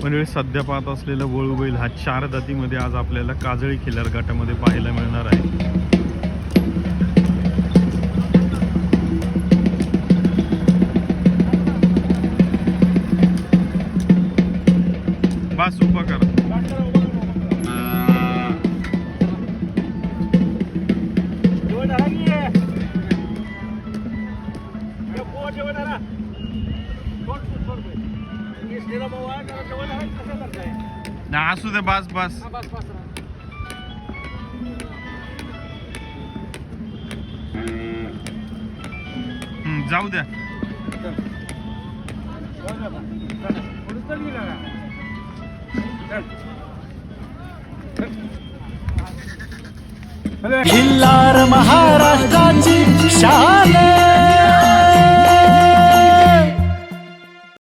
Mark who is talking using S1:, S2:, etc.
S1: म्हणजे सध्या पाहत असलेला वळू बैल हा चार जातीमध्ये आज आपल्याला काजळी खिलार गटामध्ये पाहायला मिळणार आहे. बास उभा करा. ना असू दे बस बस. जाऊ द्या.
S2: खिल्लार महाराष्ट्राची शान